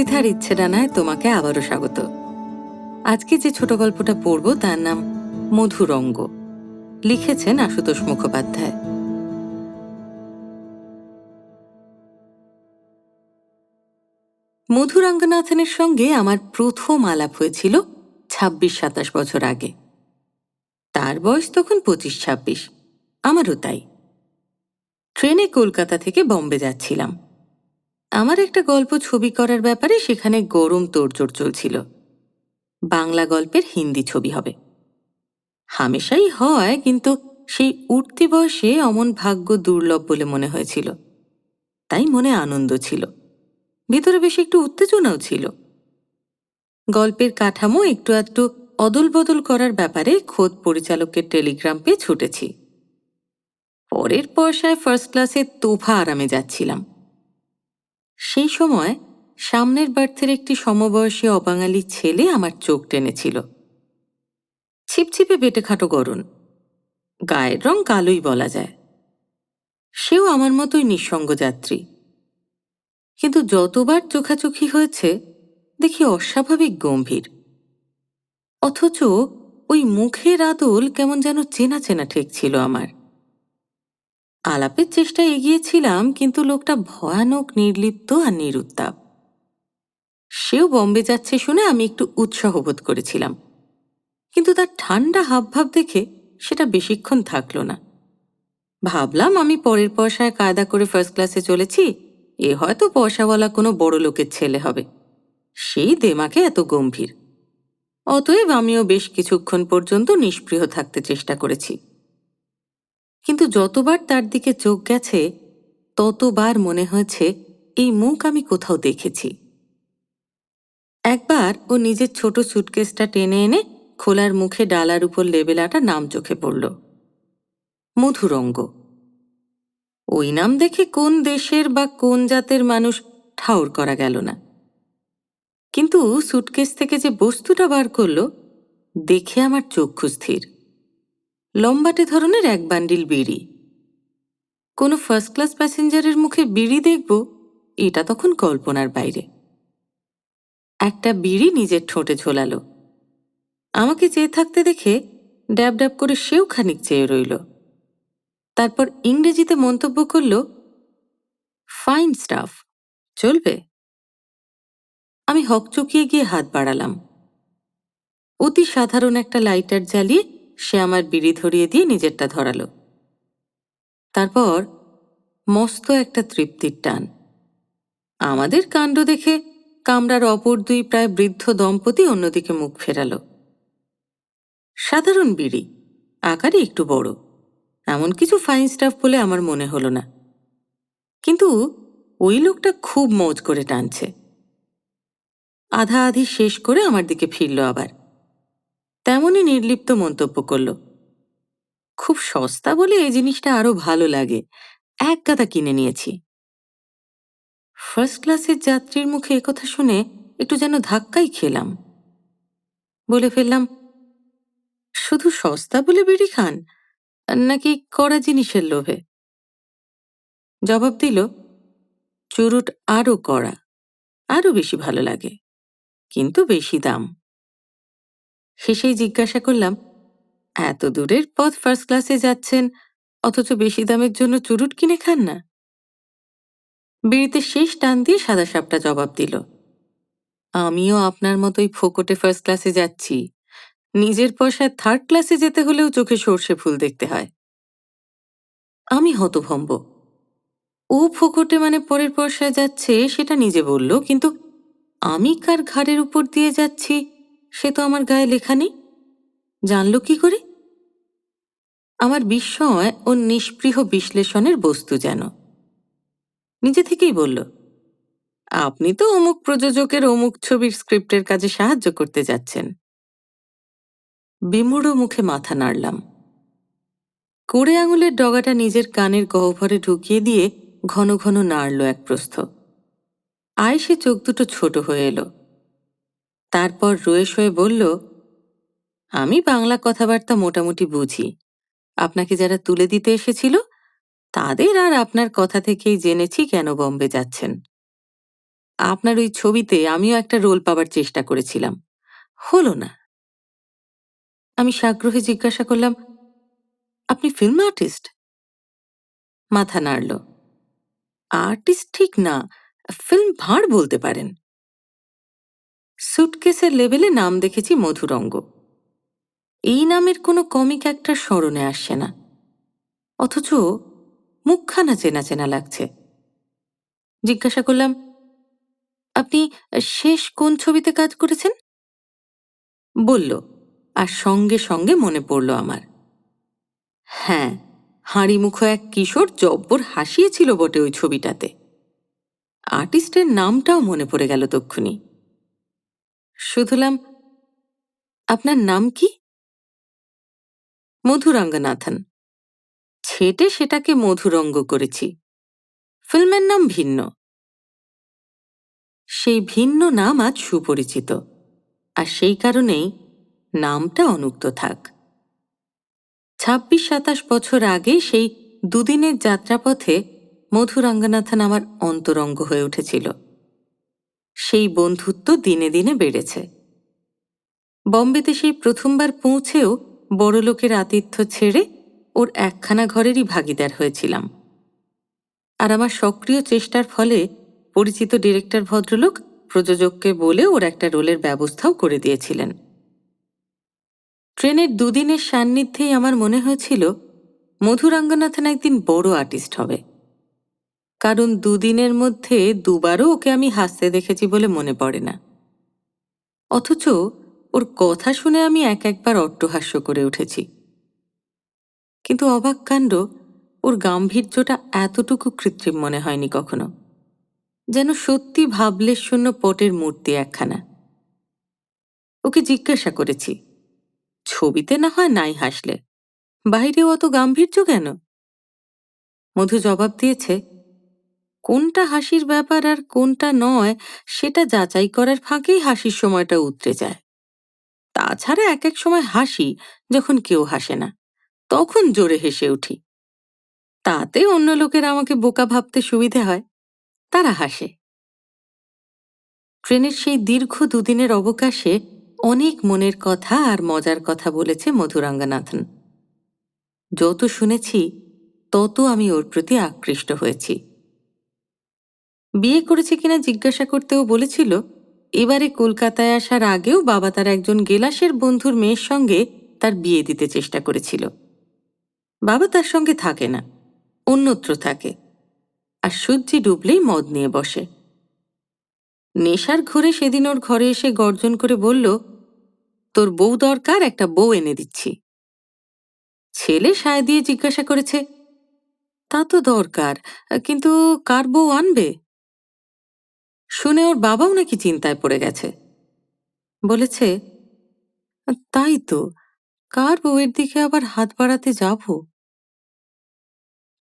বৃথার ইচ্ছে ডানায় তোমাকে আবারও স্বাগত। আজকে যে ছোট গল্পটা পড়ব তার নাম মধুরঙ্গ। লিখেছেন আশুতোষ মুখোপাধ্যায়। মধুরঙ্গনাথনের সঙ্গে আমার প্রথম আলাপ হয়েছিল ছাব্বিশ সাতাশ বছর আগে। তার বয়স তখন পঁচিশ ছাব্বিশ, আমারও তাই। ট্রেনে কলকাতা থেকে বম্বে যাচ্ছিলাম। আমার একটা গল্প ছবি করার ব্যাপারে সেখানে গরম তোড়জোড় চলছিল। বাংলা গল্পের হিন্দি ছবি হবে। হামেশাই হয়, কিন্তু সেই উঠতি বয়সে অমন ভাগ্য দুর্লভ বলে মনে হয়েছিল। তাই মনে আনন্দ ছিল। ভেতরে বেশ একটু উত্তেজনাও ছিল। গল্পের কাঠামো একটু একটু অদল বদল করার ব্যাপারে খোদ পরিচালকের টেলিগ্রাম পেয়ে ছুটেছি। পরের পয়সায় ফার্স্ট ক্লাসে তোফা আরামে যাচ্ছিলাম। সেই সময় সামনের বার্থের একটি সমবয়সী অবাঙালি ছেলে আমার চোখ টেনেছিল। ছিপছিপে বেটে খাটো গরণ, গায়ের রং কালোই বলা যায়। সেও আমার মতোই নিঃসঙ্গ যাত্রী। কিন্তু যতবার চোখাচোখি হয়েছে, দেখি অস্বাভাবিক গম্ভীর। অথচ ওই মুখের আদল কেমন যেন চেনা চেনা ঠেকছিল আমার। আলাপের চেষ্টায় এগিয়েছিলাম, কিন্তু লোকটা ভয়ানক, নির্লিপ্ত আর নিরুত্তাপ। সেও বম্বে যাচ্ছে শুনে আমি একটু উৎসাহ বোধ করেছিলাম। কিন্তু তার ঠান্ডা হাবভাব দেখে সেটা বেশিক্ষণ থাকল না। ভাবলাম, আমি পরের পয়সায় কায়দা করে ফার্স্ট ক্লাসে চলেছি, এ হয়তো পয়সাওয়ালা কোনো বড় লোকের ছেলে হবে। সেই দেমাকে এত গম্ভীর। অতএব আমিও বেশ কিছুক্ষণ পর্যন্ত নিষ্প্রিয় থাকতে চেষ্টা করেছি। কিন্তু যতবার তার দিকে চোখ গেছে, ততবার মনে হয়েছে, এই মুখ আমি কোথাও দেখেছি। একবার ও নিজের ছোট সুটকেসটা টেনে এনে খোলার মুখে ডালার উপর লেবেলাটা নাম চোখে পড়ল। মধুরঙ্গ। ওই নাম দেখে কোন দেশের বা কোন জাতের মানুষ ঠাউর করা গেল না। কিন্তু সুটকেস থেকে যে বস্তুটা বার করল, দেখে আমার চক্ষু স্থির। লম্বাটে ধরনের এক বান্ডিল বিড়ি। কোনো ফার্স্ট ক্লাস প্যাসেঞ্জারের মুখে বিড়ি দেখব, এটা তখন কল্পনার বাইরে। একটা বিড়ি নিজের ঠোঁটে ঝোলালো। আমাকে চেয়ে থাকতে দেখে ড্যাব ড্যাব করে সেও খানিক চেয়ে রইল। তারপর ইংরেজিতে মন্তব্য করল ফাইন স্টাফ চলবে? আমি হকচকিয়ে গিয়ে হাত বাড়ালাম। অতি সাধারণ একটা লাইটার জ্বালিয়ে সে আমার বিড়ি ধরিয়ে দিয়ে নিজেরটা ধরালো। তারপর মস্ত একটা তৃপ্তির টান। আমাদের কাণ্ড দেখে কামরার অপর দুই প্রায় বৃদ্ধ দম্পতি অন্যদিকে মুখ ফেরালো। সাধারণ বিড়ি, আকারে একটু বড়। এমন কিছু ফাইন স্টাফ বলে আমার মনে হলো না। কিন্তু ওই লোকটা খুব মৌজ করে টানছে। আধা আধি শেষ করে আমার দিকে ফিরল আবার। তেমনই নির্লিপ্ত মন্তব্য করল। খুব সস্তা বলে এই জিনিসটা আরও ভালো লাগে। এক গাদা কিনে নিয়েছি। ফার্স্ট ক্লাসের যাত্রীর মুখে একথা শুনে একটু যেন ধাক্কাই খেলাম। বলে ফেললাম, শুধু সস্তা বলে বিড়ি খান, নাকি কড়া জিনিসের লোভে? জবাব দিল, চুরুট আরও কড়া আরও বেশি ভালো লাগে, কিন্তু বেশি দাম। শেষেই জিজ্ঞাসা করলাম, এত দূরের পথ ফার্স্ট ক্লাসে যাচ্ছেন, অথচ বেশি দামের জন্য চুরুট কিনে খান না? বিড়িতে শেষ টান দিয়ে সাদা সাপটা জবাব দিল, আমিও আপনার মতোই ফোকটে ফার্স্ট ক্লাসে যাচ্ছি। নিজের পয়সায় থার্ড ক্লাসে যেতে হলেও চোখে সর্ষে ফুল দেখতে হয়। আমি হতভম্ব। ও ফোকটে মানে পরের পয়সায় যাচ্ছে সেটা নিজে বলল, কিন্তু আমি কার ঘাড়ের উপর দিয়ে যাচ্ছি? সে তো আমার গায়ে লেখা নেই। জানল কি করে? আমার বিস্ময় ও নিষ্পৃহ বিশ্লেষণের বস্তু যেন। নিজে থেকেই বলল, আপনি তো অমুক প্রযোজকের অমুক ছবির স্ক্রিপ্টের কাজে সাহায্য করতে যাচ্ছেন। বিমূঢ় মুখে মাথা নাড়লাম। কুড়ে আঙুলের ডগাটা নিজের কানের গহ্বরে ঢুকিয়ে দিয়ে ঘন ঘন নাড়ল এক প্রস্থ। আয় সে চোখ দুটো ছোট হয়ে এলো। তারপর রয়ে হয়ে বলল, আমি বাংলা কথাবার্তা মোটামুটি বুঝি। আপনাকে যারা তুলে দিতে এসেছিল, তাদের আর আপনার কথা থেকেই জেনেছি কেন বম্বে যাচ্ছেন। আপনার ওই ছবিতে আমিও একটা রোল পাবার চেষ্টা করেছিলাম। হলো না। আমি সাগ্রহে জিজ্ঞাসা করলাম, আপনি ফিল্ম আর্টিস্ট? মাথা নাড়ল, আর্টিস্ট ঠিক না, ফিল্ম ভাঁড় বলতে পারেন। সুটকেসের লেভেলে নাম দেখেছি মধুরঙ্গ। এই নামের কোনো কমিক একটা স্মরণে আসছে না। অথচ মুখখানা চেনা চেনা লাগছে। জিজ্ঞাসা করলাম, আপনি শেষ কোন ছবিতে কাজ করেছেন? বলল, আর সঙ্গে সঙ্গে মনে পড়ল আমার। হ্যাঁ হাঁড়িমুখো এক কিশোর জব্বর হাসিয়েছিল বটে ওই ছবিটাতে। আর্টিস্টের নামটাও মনে পড়ে গেল তক্ষুনি। শুধুলাম, আপনার নাম কি? মধুরঙ্গনাথন। ছেটে সেটাকে মধুরঙ্গ করেছি। ফিল্মের নাম ভিন্ন। সেই ভিন্ন নাম আজ সুপরিচিত, আর সেই কারণেই নামটা অনুক্ত থাক। ছাব্বিশ সাতাশ বছর আগে সেই দুদিনের যাত্রাপথে মধুরঙ্গনাথন আমার অন্তরঙ্গ হয়ে উঠেছিল। সেই বন্ধুত্ব দিনে দিনে বেড়েছে। বম্বেতে সেই প্রথমবার পৌঁছেও বড়লোকের আতিথ্য ছেড়ে ওর একখানা ঘরেরই ভাগিদার হয়েছিলাম। আর আমার সক্রিয় চেষ্টার ফলে পরিচিত ডিরেক্টর ভদ্রলোক প্রযোজককে বলে ওর একটা রোলের ব্যবস্থাও করে দিয়েছিলেন। ট্রেনের দুদিনের সান্নিধ্যেই আমার মনে হয়েছিল, মধুরঙ্গনাথন একদিন বড় আর্টিস্ট হবে। কারণ দুদিনের মধ্যে দুবারও ওকে আমি হাসতে দেখেছি বলে মনে পড়ে না। অথচ ওর কথা শুনে আমি এক একবার অট্টহাস্য করে উঠেছি। কিন্তু অবাক কাণ্ড, ওর গাম্ভীর্যটা এতটুকু কৃত্রিম মনে হয়নি কখনো, যেন সত্যি ভাবলে শূন্য পটের মূর্তি একখানা। ওকে জিজ্ঞাসা করেছি, ছবিতে না হয় নাই হাসলে? বাইরে অত গাম্ভীর্য কেন? মধু জবাব দিয়েছে কোনটা হাসির ব্যাপার আর কোনটা নয়, সেটা যাচাই করার ফাঁকেই হাসির সময়টা উতরে যায়। তাছাড়া এক এক সময় হাসি যখন কেউ হাসে না, তখন জোরে হেসে উঠি। তাতে অন্য লোকের আমাকে বোকা ভাবতে সুবিধে হয়, তারা হাসে। ট্রেনের সেই দীর্ঘ দুদিনের অবকাশে অনেক মনের কথা আর মজার কথা বলেছে মধুরঙ্গনাথন। যত শুনেছি, তত আমি ওর প্রতি আকৃষ্ট হয়েছি। বিয়ে করেছে কিনা জিজ্ঞাসা করতেও বলেছিল, এবারে কলকাতায় আসার আগেও বাবা তার একজন গেলাসের বন্ধুর মেয়ের সঙ্গে তার বিয়ে দিতে চেষ্টা করেছিল। বাবা তার সঙ্গে থাকে না, অন্যত্র থাকে। আর সূর্যি ডুবলেই মদ নিয়ে বসে। নেশার ঘুরে সেদিন ওর ঘরে এসে গর্জন করে বলল, তোর বউ দরকার, একটা বউ এনে দিচ্ছি। ছেলে সায় দিয়ে জিজ্ঞাসা করেছে, তা তো দরকার, কিন্তু কার বউ আনবে? শুনে ওর বাবাও নাকি চিন্তায় পড়ে গেছে। বলেছে, তাই তো, কার বউয়ের দিকে আবার হাত বাড়াতে যাব?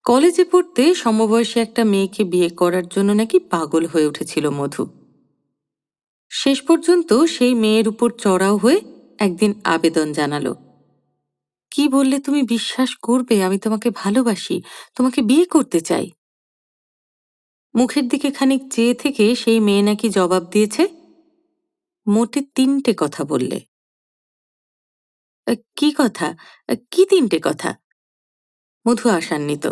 কলেজে পড়তে সমবয়সী একটা মেয়েকে বিয়ে করার জন্য নাকি পাগল হয়ে উঠেছিল মধু। শেষ পর্যন্ত সেই মেয়ের উপর চড়াও হয়ে একদিন আবেদন জানালো। কি বললে তুমি বিশ্বাস করবে? আমি তোমাকে ভালোবাসি, তোমাকে বিয়ে করতে চাই। মুখের দিকে খানিক চেয়ে থেকে সেই মেয়ে নাকি জবাব দিয়েছে, মোটে তিনটে কথা বললে। কি কথা? কি তিনটে কথা? মধু আশান্বিত।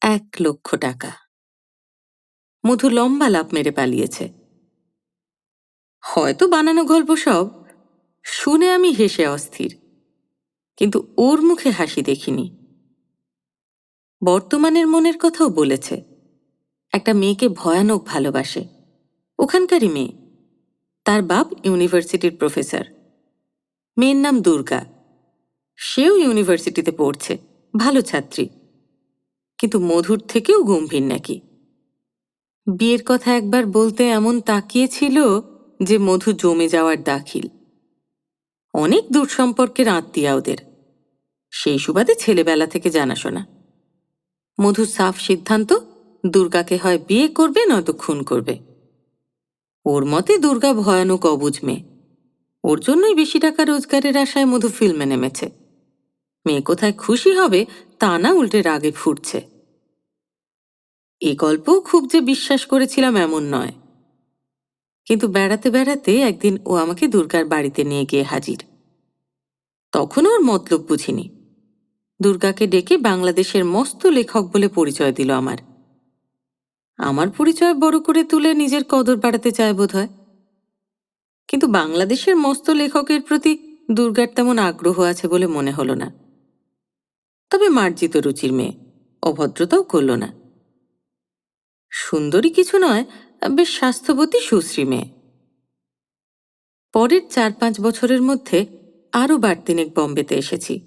এক লক্ষ টাকা। মধু লম্বা লাভ মেরে পালিয়েছে। হয়তো বানানো গল্প সব। শুনে আমি হেসে অস্থির। কিন্তু ওর মুখে হাসি দেখিনি। বর্তমানের মনের কথাও বলেছে। একটা মেয়েকে ভয়ানক ভালোবাসে। ওখানকারই মেয়ে। তার বাপ ইউনিভার্সিটির প্রফেসর। মেয়ের নাম দুর্গা। সেও ইউনিভার্সিটিতে পড়ছে, ভালো ছাত্রী। কিন্তু মধুর থেকেও গম্ভীর নাকি। বিয়ের কথা একবার বলতে এমন তাকিয়েছিল যে মধু জমে যাওয়ার দাখিল। অনেক দূর সম্পর্কের আত্মীয়া ওদের। সেই সুবাদে ছেলেবেলা থেকে জানাশোনা। মধুর সাফ সিদ্ধান্ত দুর্গাকে হয় বিয়ে করবে নয়তো খুন করবে। ওর মতে দুর্গা ভয়ানক অবুঝ মেয়ে। ওর জন্যই বেশি টাকা রোজগারের আশায় মধু ফিল্মে নেমেছে। মেয়ে কোথায় খুশি হবে তা না উল্টে রাগে ফুটছে। এ গল্পও খুব যে বিশ্বাস করেছিলাম এমন নয়। কিন্তু বেড়াতে বেড়াতে একদিন ও আমাকে দুর্গার বাড়িতে নিয়ে গিয়ে হাজির। তখনও ওর মতলব বুঝিনি। দুর্গাকে ডেকে বাংলাদেশের মস্ত লেখক বলে পরিচয় দিল আমার। আমার পরিচয় বড় করে তুলে নিজের কদর বাড়াতে চায় বোধ হয় কিন্তু বাংলাদেশের মস্ত লেখকের প্রতি দুর্গার তেমন আগ্রহ আছে বলে মনে হলো না। তবে মার্জিত রুচির মেয়ে, অভদ্রতাও করল না। সুন্দরী কিছু নয়, বেশ স্বাস্থ্যবতী সুশ্রী মেয়ে। পরের চার পাঁচ বছরের মধ্যে আরও বার তিনেক বম্বেতে এসেছি।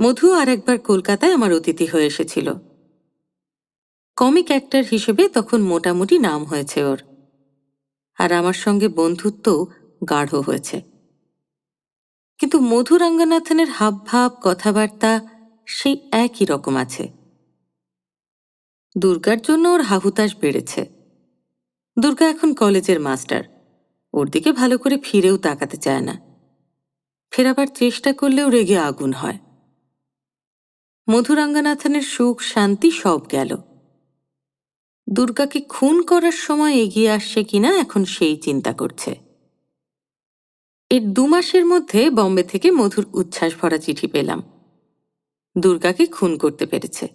মধু আর একবার কলকাতায় আমার অতিথি হয়ে এসেছিল। কমিক অ্যাক্টর হিসেবে তখন মোটামুটি নাম হয়েছে ওর। আর আমার সঙ্গে বন্ধুত্বও গাঢ় হয়েছে। কিন্তু মধু রঙ্গনাথনের হাবভাব, কথাবার্তা সেই একই রকম আছে। দুর্গার জন্য ওর হাহুতাশ বেড়েছে। দুর্গা এখন কলেজের মাস্টার। ওর দিকে ভালো করে ফিরেও তাকাতে চায় না। ফেরাবার চেষ্টা করলেও রেগে আগুন হয়। মধুরাঙ্গনাথনের সুখ, শান্তি সব গেল। দুর্গাকে খুন করার সময় এগিয়ে আসছে কিনা এখন সেই চিন্তা করছে। এর দু মাসের মধ্যে বম্বে থেকে মধুর উচ্ছ্বাস ভরা চিঠি পেলাম। দুর্গাকে খুন করতে পেরেছে।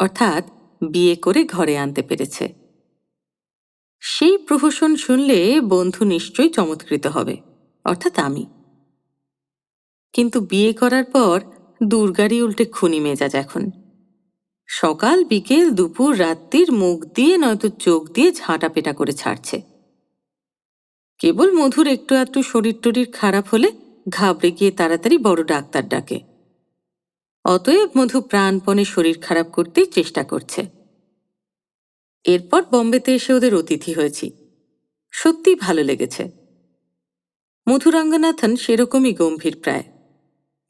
অর্থাৎ বিয়ে করে ঘরে আনতে পেরেছে। সেই প্রহসন শুনলে বন্ধু নিশ্চয়ই চমৎকৃত হবে, অর্থাৎ আমি। কিন্তু বিয়ে করার পর দুর্গারই উল্টে খুনি মেজাজ এখন। সকাল, বিকেল, দুপুর, রাত্রির মুখ দিয়ে নয়তো চোখ দিয়ে ঝাঁটা পেটা করে ছাড়ছে। কেবল মধুর একটু একটু শরীর টরির খারাপ হলে ঘাবড়ে গিয়ে তাড়াতাড়ি বড় ডাক্তার ডাকে। অতএব মধু প্রাণপণে শরীর খারাপ করতেই চেষ্টা করছে। এরপর বম্বেতে এসে ওদের অতিথি হয়েছি। সত্যি ভালো লেগেছে। মধুরঙ্গনাথন সেরকমই গম্ভীর প্রায়।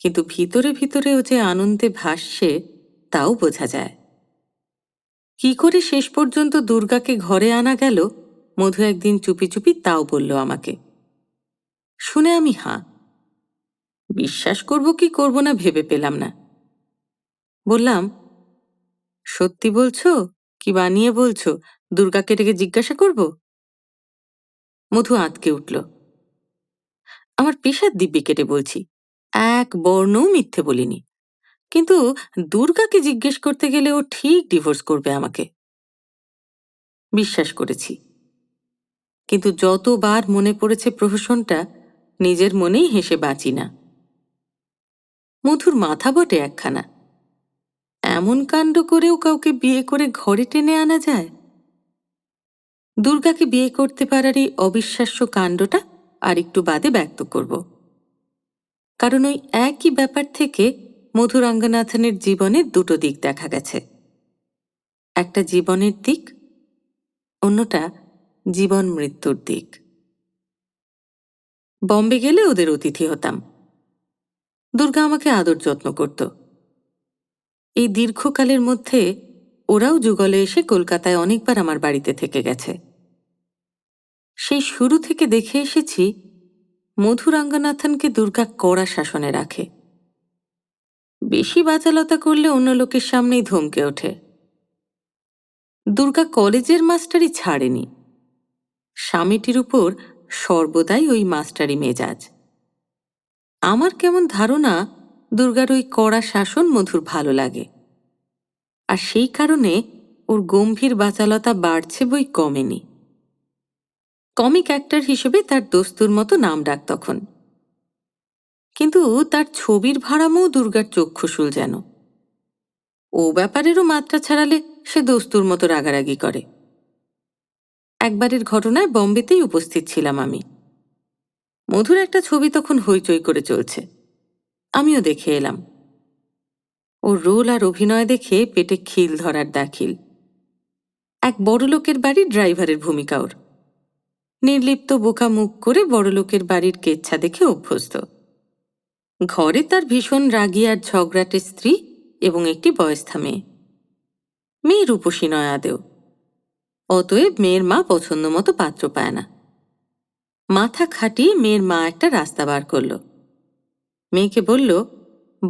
কিন্তু ভিতরে ভিতরে ও যে আনন্দে ভাসছে তাও বোঝা যায়। কি করে শেষ পর্যন্ত দুর্গাকে ঘরে আনা গেল? মধু একদিন চুপি চুপি তাও বলল আমাকে। শুনে আমি হাঁ। বিশ্বাস করব কি করব না ভেবে পেলাম না। বললাম, সত্যি বলছো? কি বানিয়ে বলছো? দুর্গাকে ডেকে জিজ্ঞাসা করব? মধু আঁতকে উঠল। আমার পেশার দিব্যি কেটে বলছি, এক বর্ণও মিথ্যে বলিনি। কিন্তু দুর্গাকে জিজ্ঞেস করতে গেলে ও ঠিক ডিভোর্স করবে আমাকে। বিশ্বাস করেছি। কিন্তু যতবার মনে পড়েছে প্রহসনটা, নিজের মনেই হেসে বাঁচি না। মধুর মাথা বটে একখানা। এমন কাণ্ড করেও কাউকে বিয়ে করে ঘরে টেনে আনা যায়? দুর্গাকে বিয়ে করতে পারার এই অবিশ্বাস্য কাণ্ডটা আর একটু বাদে ব্যক্ত করব। কারণ ওই একই ব্যাপার থেকে মধুরঙ্গনাথনের জীবনের দুটো দিক দেখা গেছে। একটা জীবনের দিক, অন্যটা জীবন মৃত্যুর দিক। বম্বে গেলে ওদের অতিথি হতাম। দুর্গা আমাকে আদর যত্ন করত। এই দীর্ঘকালের মধ্যে ওরাও যুগলে এসে কলকাতায় অনেকবার আমার বাড়িতে থেকে গেছে। সেই শুরু থেকে দেখে এসেছি মধুরঙ্গনাথনকে দুর্গা কড়া শাসনে রাখে। বেশি বাচালতা করলে অন্য লোকের সামনেই ধমকে ওঠে। দুর্গা কলেজের মাস্টারই ছাড়েনি। স্বামীটির উপর সর্বদাই ওই মাস্টারি মেজাজ। আমার কেমন ধারণা, দুর্গার ওই কড়া শাসন মধুর ভালো লাগে। আর সেই কারণে ওর গম্ভীর বাচালতা বাড়ছে বই কমেনি। কমিক অ্যাক্টর হিসেবে তার দোস্তুর মতো নাম ডাক তখন। কিন্তু তার ছবির ভাড়ামও দুর্গার চক্ষুশুল যেন। ও ব্যাপারেরও মাত্রা ছাড়ালে সে দোস্তুর মতো রাগারাগি করে। একবারের ঘটনায় বম্বেতেই উপস্থিত ছিলাম আমি। মধুর একটা ছবি তখন হইচই করে চলছে। আমিও দেখে এলাম। ওর রোল আর অভিনয় দেখে পেটে খিল ধরার দাখিল। এক বড়লোকের বাড়ির ড্রাইভারের ভূমিকা ওর। নির্লিপ্ত বোকা মুখ করে বড়লোকের বাড়ির কেচ্ছা দেখে অভ্যস্ত। ঘরে তার ভীষণ রাগী আর ঝগড়াটে স্ত্রী এবং একটি বয়স্থা মেয়ে। মেয়ে রূপসী নয় আদেও অতএব মেয়ের মা পছন্দ মতো পাত্র পায় না। মাথা খাটিয়ে মেয়ের মা একটা রাস্তা বার করল। মেয়েকে বলল,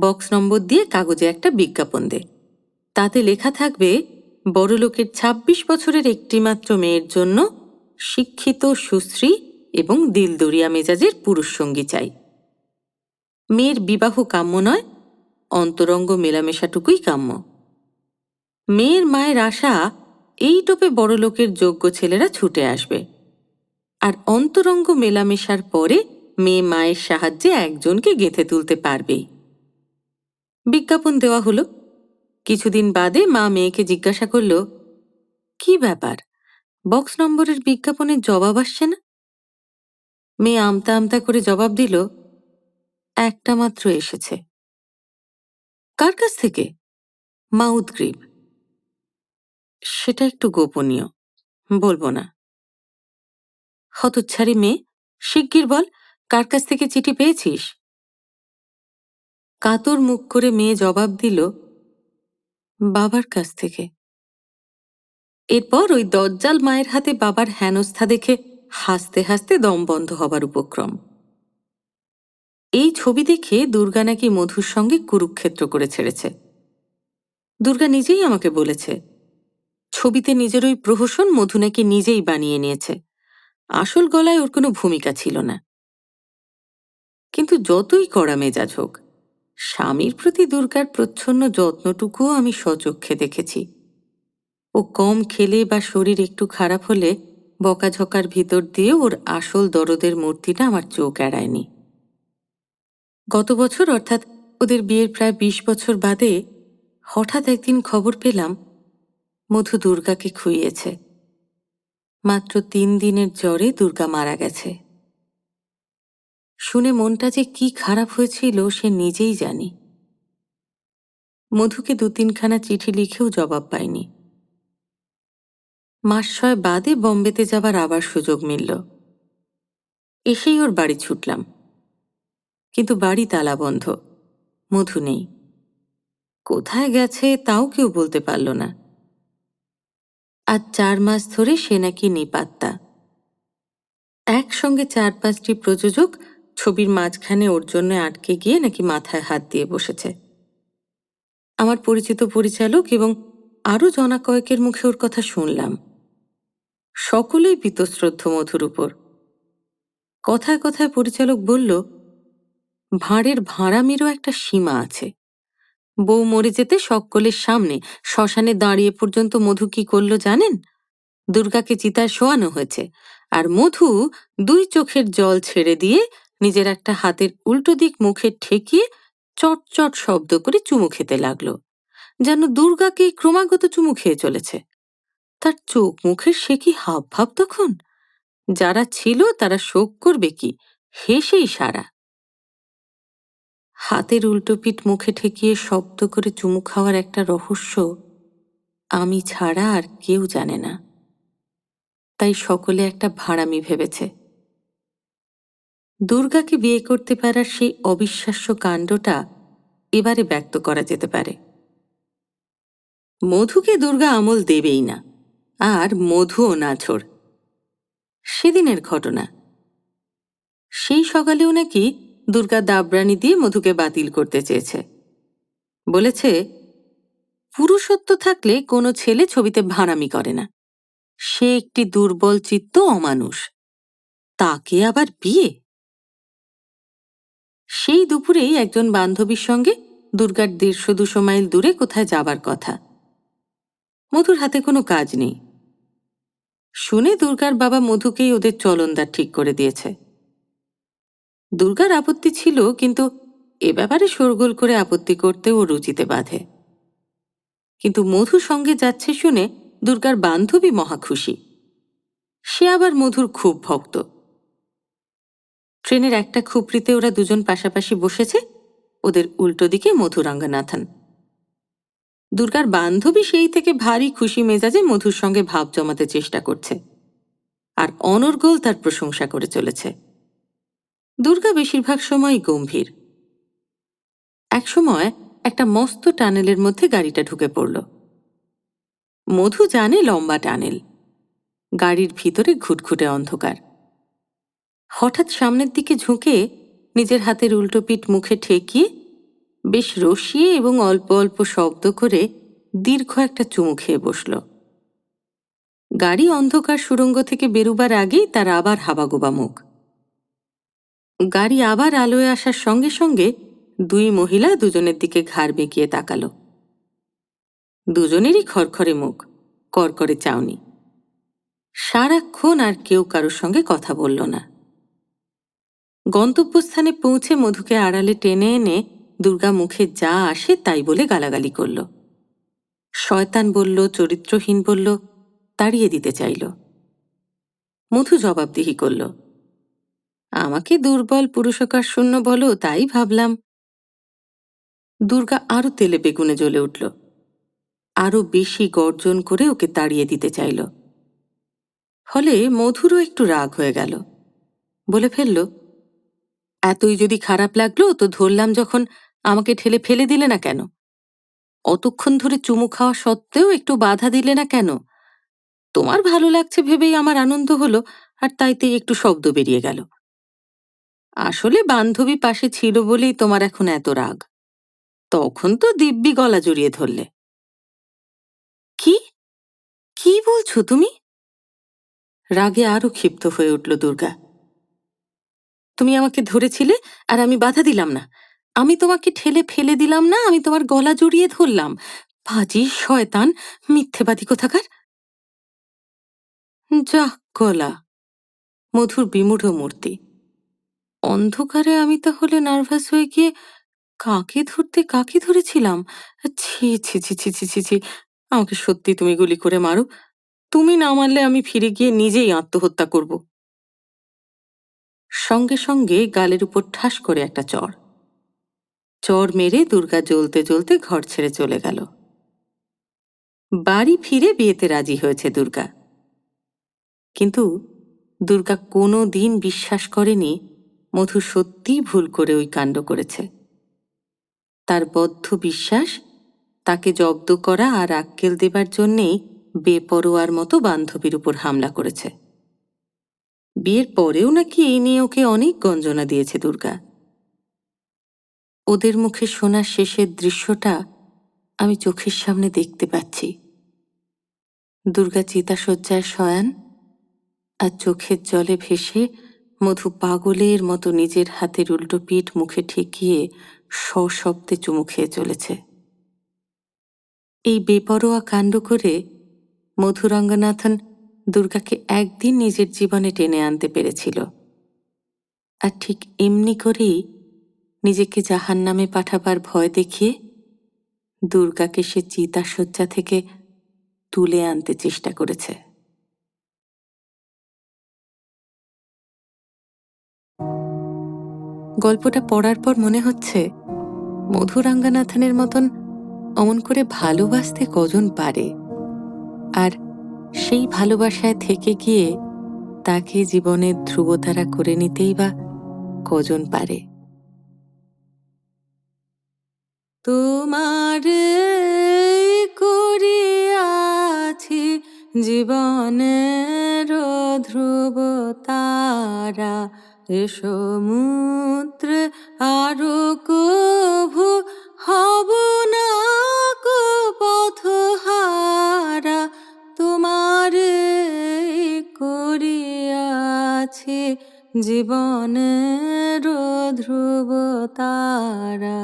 বক্স নম্বর দিয়ে কাগজে একটা বিজ্ঞাপন দে। তাতে লেখা থাকবে, বড়লোকের ২৬ বছরের একটিমাত্র মেয়ের জন্য শিক্ষিত, সুশ্রী এবং দিলদরিয়া মেজাজের পুরুষ সঙ্গী চাই। মেয়ের বিবাহ কাম্য নয়, অন্তরঙ্গ মেলামেশাটুকুই কাম্য। মেয়ের মায়ের আশা, এই টোপে বড়লোকের যোগ্য ছেলেরা ছুটে আসবে। আর অন্তরঙ্গ মেলামেশার পরে মেয়ে মায়ের সাহায্যে একজনকে গেঁথে তুলতে পারবেই। বিজ্ঞাপন দেওয়া হলো। কিছুদিন বাদে মা মেয়েকে জিজ্ঞাসা করল, কি ব্যাপার? বক্স নম্বরের বিজ্ঞাপনের জবাব আসছে না? মেয়ে আমতা আমতা করে জবাব দিল একটা মাত্র এসেছে। কার কাছ থেকে? মা সেটা একটু গোপনীয়, বলব না। হতচ্ছাড়ি মেয়ে, শিগগির বল, কার কাছ থেকে চিঠি পেয়েছিস? কাতর মুখ করে মেয়ে জবাব দিল, বাবার কাছ থেকে। এরপর ওই দজ্জাল মায়ের হাতে বাবার হেনস্থা দেখে হাসতে হাসতে দম বন্ধ হবার উপক্রম। এই ছবি দেখে দুর্গা নাকি মধুর সঙ্গে কুরুক্ষেত্র করে ছেড়েছে। দুর্গা নিজেই আমাকে বলেছে, ছবিতে নিজের ওই প্রহসন মধু নাকি নিজেই বানিয়ে নিয়েছে। আসল গলায় ওর কোনো ভূমিকা ছিল না। কিন্তু যতই কড়া মেজাজ হোক, স্বামীর প্রতি দুর্গার প্রচ্ছন্ন যত্নটুকুও আমি সচক্ষে দেখেছি। ও কম খেলে বা শরীর একটু খারাপ হলে বকাঝকার ভিতর দিয়ে ওর আসল দরদের মূর্তিটা আমার চোখ এড়ায়নি। গত বছর, অর্থাৎ ওদের বিয়ের প্রায় ২০ বছর বাদে, হঠাৎ একদিন খবর পেলাম, মধু দুর্গাকে খুইয়েছে। মাত্র তিন দিনের জ্বরে দুর্গা মারা গেছে। শুনে মনটা যে কি খারাপ হয়েছিল, সে নিজেই জানি। মধুকে দু তিনখানা চিঠি লিখেও জবাব পাইনি। মাস ছয় বাদে বম্বেতে যাবার আবার সুযোগ মিলল। এসেই ওর বাড়ি ছুটলাম। কিন্তু বাড়ি তালা বন্ধ। মধু নেই। কোথায় গেছে তাও কেউ বলতে পারল না। আজ চার মাস ধরে সে নাকি নিপাত্তা একসঙ্গে চার পাঁচটি প্রযোজক ছবির মাঝখানে ওর জন্য আটকে গিয়ে নাকি মাথায় হাত দিয়ে বসেছে। আমার পরিচিত পরিচালক এবং আরও জনা কয়েকের মুখে ওর কথা শুনলাম। সকলেই বীতশ্রদ্ধ মধুর উপর। কথায় কথায় পরিচালক বলল ভাঁড়ের ভাঁড়ামিরও একটা সীমা আছে। বউ মরে যেতে সকলের সামনে, শ্মশানে দাঁড়িয়ে পর্যন্ত মধু কি করল জানেন? দুর্গাকে চিতায় শোয়ানো হয়েছে আর মধু দুই চোখের জল ছেড়ে দিয়ে নিজের একটা হাতের উল্টো দিক মুখে ঠেকিয়ে চটচট শব্দ করে চুমু খেতে লাগল, যেন দুর্গাকে ক্রমাগত চুমু খেয়ে চলেছে। তার চোখ মুখের সে কি হাব ভাব তখন? যারা ছিল তারা শোক করবে কি? হেসেই সারা। হাতের উল্টোপিঠ মুখে ঠেকিয়ে শব্দ করে চুমু খাওয়ার একটা রহস্য আমি ছাড়া আর কেউ জানে না। তাই সকলে একটা ভাড়ামি ভেবেছে। দুর্গাকে বিয়ে করতে পারার সেই অবিশ্বাস্য কাণ্ডটা এবারে ব্যক্ত করা যেতে পারে। মধুকে দুর্গা আমল দেবেই না, আর মধুও না ছোড় সেদিনের ঘটনা। সেই সকালেও নাকি দুর্গা দাবরানি দিয়ে মধুকে বাতিল করতে চেয়েছে। বলেছে, পুরুষত্ব থাকলে কোনো ছেলে ছবিতে ভাড়ামি করে না। সে একটি দুর্বল চিত্ত অমানুষ। তাকে আবার বিয়ে? সেই দুপুরেই একজন বান্ধবীর সঙ্গে দুর্গার দেড়শো দুশো মাইল দূরে কোথায় যাবার কথা। মধুর হাতে কোনো কাজ নেই। শুনে দুর্গার বাবা মধুকেই ওদের চলনদার ঠিক করে দিয়েছে। দুর্গার আপত্তি ছিল, কিন্তু এ ব্যাপারে শোরগোল করে আপত্তি করতে ও রুচিতে বাঁধে। কিন্তু মধু সঙ্গে যাচ্ছে শুনে দুর্গার বান্ধবী মহা খুশি। সে আবার মধুর খুব ভক্ত। ট্রেনের একটা খুপড়িতে ওরা দুজন পাশাপাশি বসেছে, ওদের উল্টো দিকে মধু রঙ্গনাথন দুর্গার বান্ধবী সেই থেকে ভারী খুশি মেজাজে মধুর সঙ্গে ভাব জমাতে চেষ্টা করছে, আর অনর্গল তার প্রশংসা করে চলেছে। দুর্গা বেশিরভাগ সময় গম্ভীর। একসময় একটা মস্ত টানেলের মধ্যে গাড়িটা ঢুকে পড়ল। মধু জানে লম্বা টানেল। গাড়ির ভিতরে ঘুটঘুটে অন্ধকার। হঠাৎ সামনের দিকে ঝুঁকে নিজের হাতের উল্টো পিঠ মুখে ঠেকিয়ে বেশ রসিয়ে এবং অল্প অল্প শব্দ করে দীর্ঘ একটা চুমু খেয়ে বসল। গাড়ি অন্ধকার সুড়ঙ্গ থেকে বেরুবার আগেই তার আবার হাবাগোবা মুখ। গাড়ি আবার আলোয় আসার সঙ্গে সঙ্গে দুই মহিলা দুজনের দিকে ঘাড় বেঁকিয়ে তাকালো। দুজনেরই খড়খড়ে মুখ করকরে চাউনি। সারাক্ষণ আর কেউ কারোর সঙ্গে কথা বলল না। গন্তব্যস্থানে পৌঁছে মধুকে আড়ালে টেনে এনে দুর্গা মুখে যা আসে তাই বলে গালাগালি করল। শয়তান বলল, চরিত্রহীন বলল, তাড়িয়ে দিতে চাইল। মধু জবাবদিহি করল আমাকে দুর্বল পুরুষকার শূন্য বলো, তাই ভাবলাম। দুর্গা আরও তেলে বেগুনে জ্বলে উঠল। আরও বেশি গর্জন করে ওকে তাড়িয়ে দিতে চাইল। ফলে মধুরও একটু রাগ হয়ে গেল। বলে ফেলল, এতই যদি খারাপ লাগল, তো ধরলাম যখন আমাকে ঠেলে ফেলে দিলে না কেন? অতক্ষণ ধরে চুমু খাওয়া সত্ত্বেও একটু বাধা দিলে না কেন? তোমার ভালো লাগছে ভেবেই আমার আনন্দ হলো, আর তাইতে একটু শব্দ বেরিয়ে গেল। আসলে বান্ধবী পাশে ছিল বলেই তোমার এখন এত রাগ। তখন তো দিব্যি গলা জড়িয়ে ধরলে। কি? কি বলছো তুমি? রাগে আরও ক্ষিপ্ত হয়ে উঠল দুর্গা। তুমি আমাকে ধরেছিলে আর আমি বাধা দিলাম না। আমি তোমাকে ঠেলে ফেলে দিলাম না, আমি তোমার গলা জড়িয়ে ধরলাম। ভাজি শয়তান, মিথ্যেবাদী কোথাকার? যা গলা। মধুর বিমূঢ় মূর্তি। অন্ধকারে আমি তাহলে নার্ভাস হয়ে গিয়ে কাকে ধরতে, কাকে ধরেছিলাম? ছি ছি ছি ছি ছি ছি ছি। আমাকে সত্যি তুমি গুলি করে মারো। তুমি না মারলে আমি ফিরে গিয়ে নিজেই আত্মহত্যা করব। সঙ্গে সঙ্গে গালের উপর ঠাস করে একটা চর। চর মেরে দুর্গা জ্বলতে জ্বলতে ঘর ছেড়ে চলে গেল। বাড়ি ফিরে বিয়েতে রাজি হয়েছে দুর্গা। কিন্তু দুর্গা কোনো দিন বিশ্বাস করেনি মধু সত্যিই ভুল করে ওই কাণ্ড করেছে। তার বদ্ধ বিশ্বাস, তাকে জব্দ করা আর আক্কেল দেবার জন্যেই বেপরোয়ার মতো বান্ধবীর উপর হামলা করেছে। বিয়ের পরেও নাকি এই নিয়ে ওকে অনেক গঞ্জনা দিয়েছে দুর্গা। ওদের মুখে শোনা শেষের দৃশ্যটা আমি চোখের সামনে দেখতে পাচ্ছি। দুর্গা চিতাশয্যায় শয়ান আর চোখের জলে ভেসে মধু পাগলের মতো নিজের হাতের উল্টো পিঠ মুখে ঠেকিয়ে সশব্দে চুমু খেয়ে চলেছে। এই বেপরোয়া কাণ্ড করে মধুরঙ্গনাথন দুর্গাকে একদিন নিজের জীবনে টেনে আনতে পেরেছিল। আর ঠিক এমনি করেই নিজেকে জাহান নামে পাঠাবার ভয় দেখিয়ে দুর্গাকে সে চিতাশয্যা থেকে তুলে আনতে চেষ্টা করেছে। গল্পটা পড়ার পর মনে হচ্ছে মধুরাঙ্গানাথনের মতন অমন করে ভালোবাসতে কজন পারে। আর সেই ভালোবাসায় থেকে গিয়ে তাকে জীবনের ধ্রুবতারা করে নিতেই বা কজন পারে। তোমার করিয়াছি জীবনের ধ্রুব তারা সমুদ্র আরও কভু, হব না কো পথহারা, তোমার করিয়াছি জীবনের ধ্রুব তারা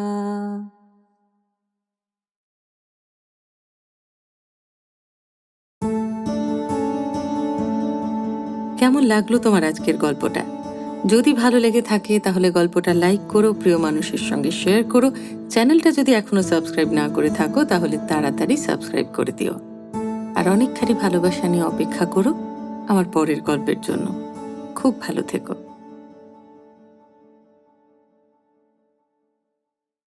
কেমন লাগল তোমার আজকের গল্পটা? যদি ভালো লেগে থাকে, তাহলে গল্পটা লাইক করো, প্রিয় মানুষের সঙ্গে শেয়ার করো। চ্যানেলটা যদি এখনও সাবস্ক্রাইব না করে থাকো, তাহলে তাড়াতাড়ি সাবস্ক্রাইব করে দিও। আর অনেকখানি ভালোবাসা নিয়ে অপেক্ষা করো আমার পরের গল্পের জন্য। খুব ভালো থেকো।